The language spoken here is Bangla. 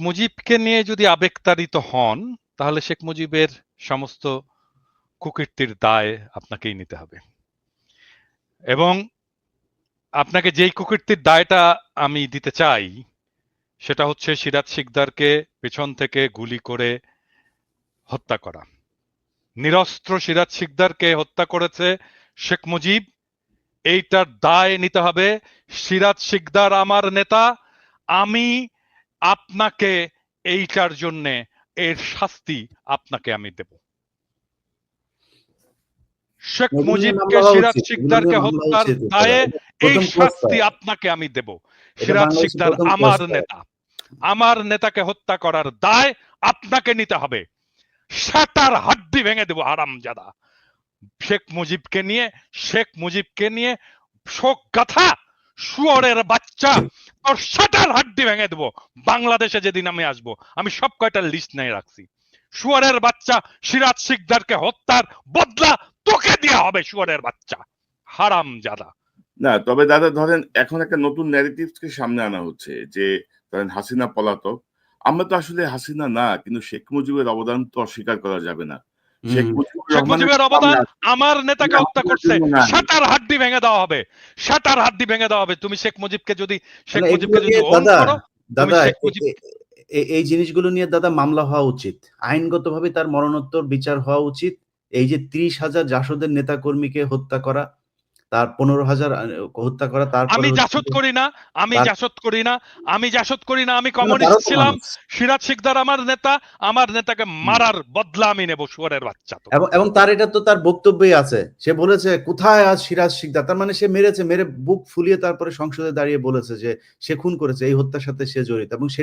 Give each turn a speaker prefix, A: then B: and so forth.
A: মুজিবকে নিয়ে যদি আবেগতাড়িত হন, তাহলে শেখ মুজিবের সমস্ত কুকীর্তির দায় আপনাকেই নিতে হবে। এবং আপনাকে যেই কুকীর্তির দায়টা আমি দিতে চাই, সেটা হচ্ছে সিরাজ শিকদারকে পেছন থেকে গুলি করে হত্যা করা। নিরস্ত্র সিরাজ শিকদারকে হত্যা করেছে শেখ মুজিব। এইটার দায় নিতে হবে, সিরাজ শিকদার আমার নেতা, আমি আপনাকে এইটার জন্যে এর শাস্তি আপনাকে আমি দেব। শেখ মুজিবকে সিরাজ শিকদারকে হত্যার দায়ে এই শাস্তি আপনাকে আমি দেব। সিরাজ শিকদার আমার নেতা। আমার নেতাকে হত্যা করার দায় আপনাকে নিতে হবে। সাতার হাড্ডি ভেঙে দেব হারামজাদা। শেখ মুজিবকে নিয়ে শেখ মুজিবকে নিয়ে শোক গাথা শুয়োরের বাচ্চা তোর সাটার হাড্ডি ভেঙে দেবো। বাংলাদেশে যেদিন আমি আসব, আমি সব কয়টা লিস্ট নিয়ে রাখছি। শুয়ারের বাচ্চা সিরাজ শিকদারকে হত্যার বদলা তোকে দেওয়া হবে, শুয়ারের বাচ্চা। হারাম জাদা।
B: না, তবে দাদা, ধরেন এখন একটা নতুন ন্যারেটিভকে সামনে আনা হচ্ছে, যে ধরেন হাসিনা পলাতক। আমরা তো আসলে হাসিনা না, কিন্তু শেখ মুজিবের অবদান তো অস্বীকার করা যাবে না। শেখ। মুজিবুর
A: অবদান আমার নেতাকে হত্যা করছে
B: জন্য
A: হাড্ডি ভেঙে দেওয়া হবে সাটার হাড্ডি ভেঙে দেওয়া হবে। তুমি শেখ মুজিবকে যদি শেখ মুজিবকে যদি
C: দাদা এই জিনিসগুলো নিয়ে দাদা মামলা হওয়া উচিত। আইনগতভাবে তার মরণোত্তর বিচার হওয়া উচিত। এই যে ত্রিশ হাজার জাসদের নেতাকর্মীকে হত্যা করা তার পনেরো হাজার হত্যা করা তারপরে
A: আমি জাসদ করি না আমি জাসদ করি না আমি জাসদ করি না আমি কমিউনিস্ট ছিলাম। সিরাজ শিকদার আমার নেতা আমার নেতাকে মারার বদলা আমি নেব শুয়ারের বাচ্চা তো।
C: এবং এবং তার এটা তো তার বক্তব্যই আছে। সে বলেছে কোথায় আজ সিরাজ শিকদার? তার মানে সে মেরেছে মেরে বুক ফুলিয়ে তারপরে সংসদে দাঁড়িয়ে বলেছে যে সে খুন করেছে এই হত্যার সাথে সে জড়িত। এবং সে